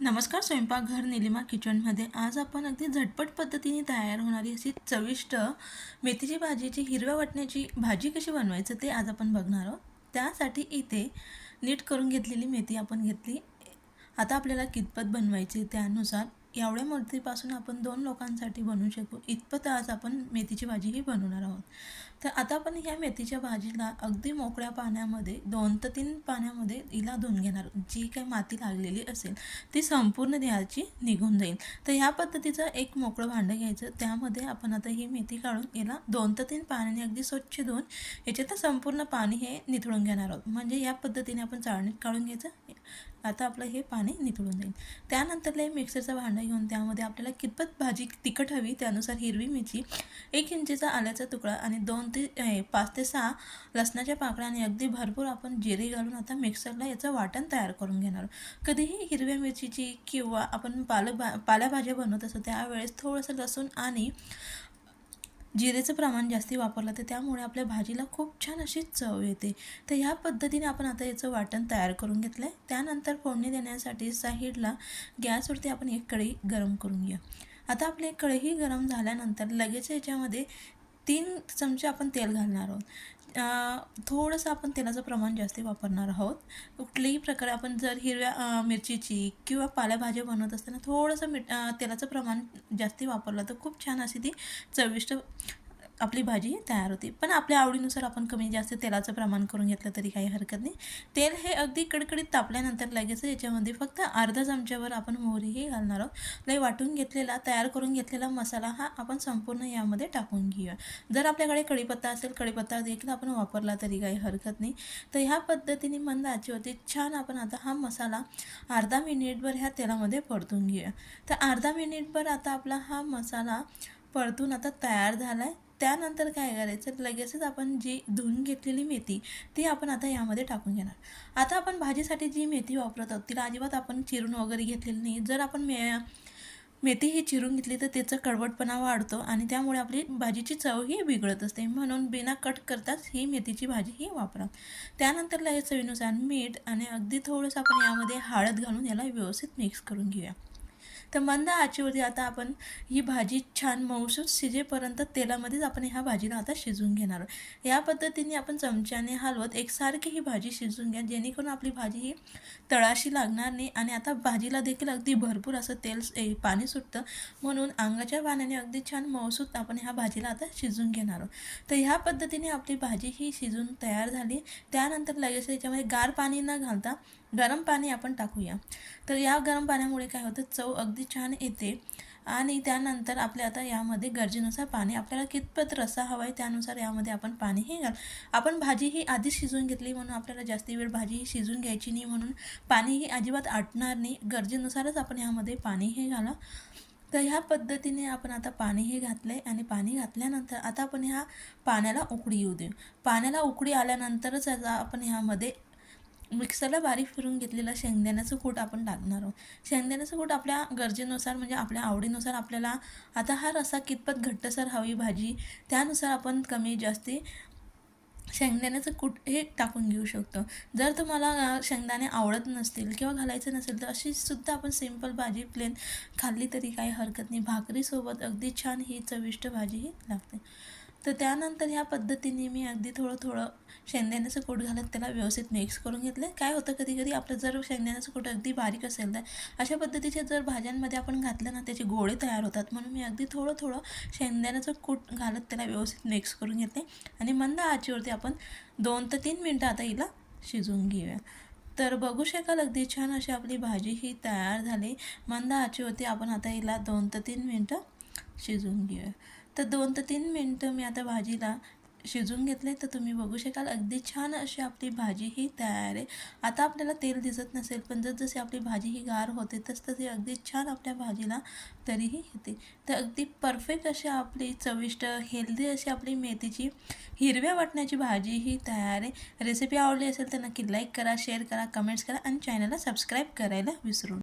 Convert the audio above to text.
नमस्कार स्वयंपाकघर निलिमा किचनमध्ये. आज आपण अगदी झटपट पद्धतीने तयार होणारी अशी चविष्ट मेथीची भाजीची हिरव्या वाटण्याची भाजी कशी बनवायचं ते आज आपण बघणार आहोत. त्यासाठी इथे नीट करून घेतलेली मेथी आपण घेतली. आता आपल्याला कितपत बनवायची त्यानुसार एवढ्या मूर्तीपासून आपण दोन लोकांसाठी बनवू शकू. इतपत आज आपण मेथीची भाजी ही बनवणार आहोत. तर आता आपण ह्या मेथीच्या भाजीला अगदी मोकळ्या पाण्यामध्ये दोन ते तीन पाण्यामध्ये हिला धुवून घेणार. जी काही माती लागलेली असेल ती संपूर्ण देहाची निघून जाईल. तर ह्या पद्धतीचं एक मोकळं भांडं घ्यायचं. त्यामध्ये आपण आता ही मेथी काढून याला दोन ते तीन पाण्याने अगदी स्वच्छ धुवून याच्यात संपूर्ण पाणी हे निथळून घेणार आहोत. म्हणजे या पद्धतीने आपण चाळणीत काढून घ्यायचं. आता आपलं हे पाणी निथळून जाईल. त्यानंतर हे मिक्सरचं भांडं घेऊन त्यामध्ये आपल्याला कितपत भाजी तिखट हवी त्यानुसार हिरवी मिरची एक इंचीचा आल्याचा तुकडा आणि दोन ते पाच ते सहा लसणाच्या पाकळ्या आणि अगदी भरपूर आपण जिरे घालून आता मिक्सरला याचं वाटण तयार करून घेणार कधीही हिरव्या मिरचीची किंवा आपण पालक भा पाल्याभाज्या बनवत असतो त्यावेळेस थोडंसं लसूण आणि जिरेचं प्रमाण जास्ती वापरलं तर त्यामुळे आपल्या भाजीला खूप छान अशी चव येते. तर ह्या पद्धतीने आपण आता याचं वाटण तयार करून घेतलं आहे त्यानंतर फोडणी देण्यासाठी साईडला गॅसवरती आपण एक कढई गरम करून घ्या आता आपली कढई गरम झाल्यानंतर लगेच याच्यामध्ये तीन चमचे आपण तेल घालणार आहोत. थोडंसं आपण तेलाचं प्रमाण जास्त वापरणार आहोत. कुठल्याही प्रकारे आपण जर हिरव्या मिरचीची किंवा पालेभाज्या बनवत असताना थोडंसं मीठ तेलाचं प्रमाण जास्त वापरलं तर खूप छान अशी ती चविष्ट आपली भाजी तयार होते. पण आपल्या आवडीनुसार आपण कमी जास्त तेलाचं प्रमाण करून घेतलं तरी काही हरकत नाही. तेल हे अगदी कडकडीत तापल्यानंतर लगेच याच्यामध्ये फक्त अर्धा चमच्यावर आपण मोहरीही घालणार आहोत. लई वाटून घेतलेला तयार करून घेतलेला मसाला हा आपण संपूर्ण यामध्ये टाकून घेऊया. जर आपल्याकडे कढीपत्ता असेल कढीपत्ता देखील आपण वापरला तरी काही हरकत नाही. तर ह्या पद्धतीने मंद होती छान आपण आता हा मसाला अर्धा मिनिटभर ह्या तेलामध्ये परतून घेऊया. तर अर्धा मिनिटभर आता आपला हा मसाला परतून आता तयार झाला आहे त्यानंतर काय करायचं? लगेचच आपण जी धुवून घेतलेली मेथी ती आपण आता यामध्ये टाकून घेणार. आता आपण भाजीसाठी जी मेथी वापरत आहोत तिला अजिबात आपण चिरून वगैरे घेतलेली नाही. जर आपण मे मेथी ही चिरून घेतली तर त्याचा कडवटपणा वाढतो आणि त्यामुळे आपली भाजीची चवही बिघडत असते. म्हणून बिना कट करताच ही मेथीची भाजी ही वापरा. त्यानंतर लगेच चवीनुसार मीठ आणि अगदी थोडंसं आपण यामध्ये हळद घालून याला व्यवस्थित मिक्स करून घेऊया. तर मंद आचेवरती आता आपण ही भाजी छान मऊसूत शिजेपर्यंत तेलामध्येच आपण ह्या भाजीला आता शिजवून घेणार या पद्धतीने आपण चमच्याने हलवत एकसारखी ही भाजी शिजून घ्या जेणेकरून आपली भाजी ही तळाशी लागणार नाही आणि आता भाजीला देखील अगदी भरपूर असं तेल पाणी सुटतं. म्हणून अंगाच्या पाण्याने अगदी छान मऊसूत आपण ह्या भाजीला आता शिजून घेणार आहोत. तर ह्या पद्धतीने आपली भाजी ही शिजून तयार झाली. त्यानंतर लगेच त्याच्यामध्ये गार पाणी न घालता गरम पाणी आपण टाकूया. तर या गरम पाण्यामुळे काय होतं? चव अगदी छान येते आणि त्यानंतर आपल्या आता यामध्ये गरजेनुसार पाणी आपल्याला कितपत रसा हवा आहे त्यानुसार यामध्ये आपण पाणीही घाल. आपण भाजी ही आधीच शिजवून घेतली म्हणून आपल्याला जास्त वेळ भाजी ही शिजून घ्यायची नाही म्हणून पाणी ही अजिबात आटणार नाही. गरजेनुसारच आपण यामध्ये पाणीही घाला. तर ह्या पद्धतीने आपण आता पाणीही घातलं आहे आणि पाणी घातल्यानंतर आता आपण ह्या पाण्याला उकडी येऊ देऊ. पाण्याला उकडी आल्यानंतरच आता आपण ह्यामध्ये मिक्सरला बारीक फिरून घेतलेलं शेंगदाण्याचं कूट आपण टाकणार आहोत. शेंगदाण्याचं कूट आपल्या गरजेनुसार म्हणजे आपल्या आवडीनुसार आपल्याला आता हा रसा कितपत घट्टसर हवी भाजी त्यानुसार आपण कमी जास्ती शेंगदाण्याचं कूट हे टाकून घेऊ शकतो. जर तुम्हाला शेंगदाणे आवडत नसतील किंवा घालायचं नसेल तर अशी सुद्धा आपण सिंपल भाजी प्लेन खाल्ली तरी काही हरकत नाही. भाकरीसोबत अगदी छान ही चविष्ट भाजी ही लागते. तर त्यानंतर ह्या पद्धतीने मी अगदी थोडं थोडं शेंगदाण्याचं कूट घालत त्याला व्यवस्थित मिक्स करून घेतलं. काय होतं कधी कधी आपलं जर शेंगदाण्याचं कूट अगदी बारीक असेल तर अशा पद्धतीचे जर भाज्यांमध्ये आपण घातलं ना त्याचे गोळे तयार होतात. म्हणून मी अगदी थोडं थोडं शेंगदाण्याचं कूट घालत त्याला व्यवस्थित मिक्स करून घेते आणि मंद आचीवरती आपण दोन ते तीन मिनटं आता हिला शिजवून घेऊया. तर बघू शकाल अगदी छान अशी आपली भाजी ही तयार झाली. मंद आचेवरती आपण आता हिला दोन ते तीन मिनटं शिजवून घेऊया. तर दोन ते तीन मिनटं मी आता भाजीला शिजून घेतले तर तुम्ही बघू शकाल. अगदी छान अशी आपली भाजी ही तयार आहे. आता आपल्याला तेल दिसत नसेल पण जसजशी आपली भाजी ही गार होते तस तशी अगदी छान आपल्या भाजीला तरीही येते. तर अगदी परफेक्ट अशी आपली चविष्ट हेल्दी अशी आपली मेथीची हिरव्या वाटण्याची भाजी ही तयार आहे. रेसिपी आवडली असेल तर नक्की लाईक करा शेअर करा कमेंट्स करा आणि चॅनलला सबस्क्राईब करायला विसरू